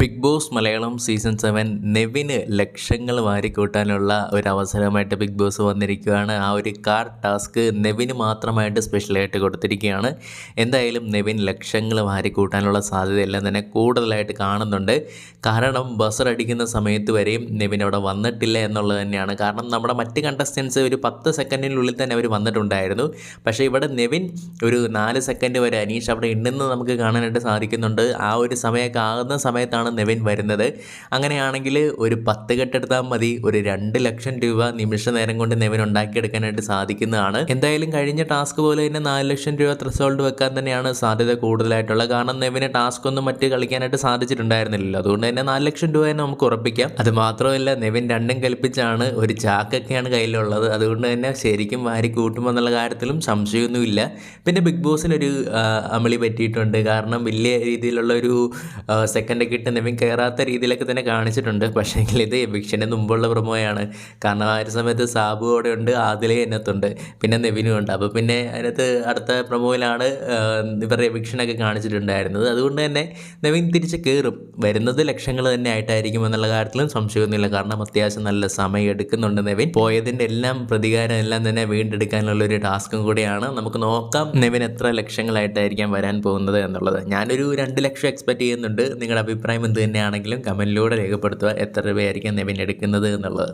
Big Boss Malayalam season seven നെവിന് ലക്ഷങ്ങൾ വാരിക്കൂട്ടാനുള്ള ഒരു അവസരമായിട്ട് big boss വന്നിരിക്കുകയാണ്. ആ ഒരു കാർ ടാസ്ക് നെവിന് മാത്രമായിട്ട് സ്പെഷ്യലായിട്ട് കൊടുത്തിരിക്കുകയാണ്. എന്തായാലും നെവിൻ ലക്ഷങ്ങൾ വാരിക്കൂട്ടാനുള്ള സാധ്യതയെല്ലാം തന്നെ കൂടുതലായിട്ട് കാണുന്നുണ്ട്. കാരണം ബസർ അടിക്കുന്ന സമയത്ത് വരെയും നെവിൻ അവിടെ വന്നിട്ടില്ല എന്നുള്ളത് തന്നെയാണ്. കാരണം നമ്മുടെ മറ്റ് കണ്ടസ്റ്റൻസ് ഒരു പത്ത് സെക്കൻഡിനുള്ളിൽ തന്നെ അവർ വന്നിട്ടുണ്ടായിരുന്നു. പക്ഷേ ഇവിടെ നെവിൻ ഒരു നാല് സെക്കൻഡ് വരെ അനീഷ് അവിടെ ഉണ്ടെന്ന് നമുക്ക് കാണാനായിട്ട് സാധിക്കുന്നുണ്ട്. ആ ഒരു സമയമൊക്കെ ആകുന്ന സമയത്താണ് നെവിൻ വരുന്നത്. അങ്ങനെയാണെങ്കിൽ ഒരു പത്ത് കെട്ടെടുത്താൽ മതി. ഒരു രണ്ട് ലക്ഷം രൂപ നിമിഷ നേരം കൊണ്ട് നിവിൻ ഉണ്ടാക്കിയെടുക്കാനായിട്ട് സാധിക്കുന്നതാണ്. എന്തായാലും കഴിഞ്ഞ ടാസ്ക് പോലെ തന്നെ നാല് ലക്ഷം രൂപ ത്രെസോൾഡ് വെക്കാൻ തന്നെയാണ് സാധ്യത കൂടുതലായിട്ടുള്ളത് കാരണം നിവിന് ടാസ്ക് ഒന്നും മറ്റ് കളിക്കാനായിട്ട് സാധിച്ചിട്ടുണ്ടായിരുന്നില്ലല്ലോ. അതുകൊണ്ട് തന്നെ നാല് ലക്ഷം രൂപ തന്നെ നമുക്ക് ഉറപ്പിക്കാം. അത് മാത്രമല്ല നിവിൻ രണ്ടും കൽപ്പിച്ചാണ് ഒരു ചാക്കൊക്കെയാണ് കയ്യിലുള്ളത്. അതുകൊണ്ട് തന്നെ ശരിക്കും വാരി കൂട്ടുമെന്നുള്ള കാര്യത്തിലും സംശയമൊന്നുമില്ല. പിന്നെ ബിഗ് ബോസിനൊരു അമളി പറ്റിയിട്ടുണ്ട്. കാരണം വലിയ രീതിയിലുള്ള ഒരു സെക്കൻഡൊക്കെ ഇട്ട് നെവിൻ കയറാത്ത രീതിയിലൊക്കെ തന്നെ കാണിച്ചിട്ടുണ്ട്. പക്ഷേ ഇത് എവിക്ഷന് മുമ്പുള്ള പ്രമോയാണ്. കാരണം ആ ഒരു സമയത്ത് സാബു അവിടെ ഉണ്ട് ആദിലെ എന്നത്തുണ്ട് പിന്നെ നെവിനും ഉണ്ട്. അപ്പോൾ പിന്നെ അതിനകത്ത് അടുത്ത പ്രമോയിലാണ് ഇവരുടെ എവിക്ഷനൊക്കെ കാണിച്ചിട്ടുണ്ടായിരുന്നത്. അതുകൊണ്ട് തന്നെ നെവിൻ തിരിച്ച് കയറും വരുന്നത് ലക്ഷങ്ങൾ തന്നെ ആയിട്ടായിരിക്കും എന്നുള്ള കാര്യത്തിലും സംശയമൊന്നുമില്ല. കാരണം അത്യാവശ്യം നല്ല സമയം എടുക്കുന്നുണ്ട് നെവിൻ. പോയതിന്റെ എല്ലാം പ്രതികാരം എല്ലാം തന്നെ വീണ്ടെടുക്കാനുള്ള ഒരു ടാസ്കും കൂടിയാണ്. നമുക്ക് നോക്കാം നെവിൻ എത്ര ലക്ഷങ്ങളായിട്ടായിരിക്കാം വരാൻ പോകുന്നത് എന്നുള്ളത്. ഞാനൊരു രണ്ട് ലക്ഷം എക്സ്പെക്ട് ചെയ്യുന്നുണ്ട്. നിങ്ങളുടെ അഭിപ്രായം എന്ത് തന്നെയാണെങ്കിലും കമന്റിലൂടെ രേഖപ്പെടുത്തുക എത്ര രൂപയായിരിക്കും നെവിൻ എടുക്കുന്നത് എന്നുള്ളത്.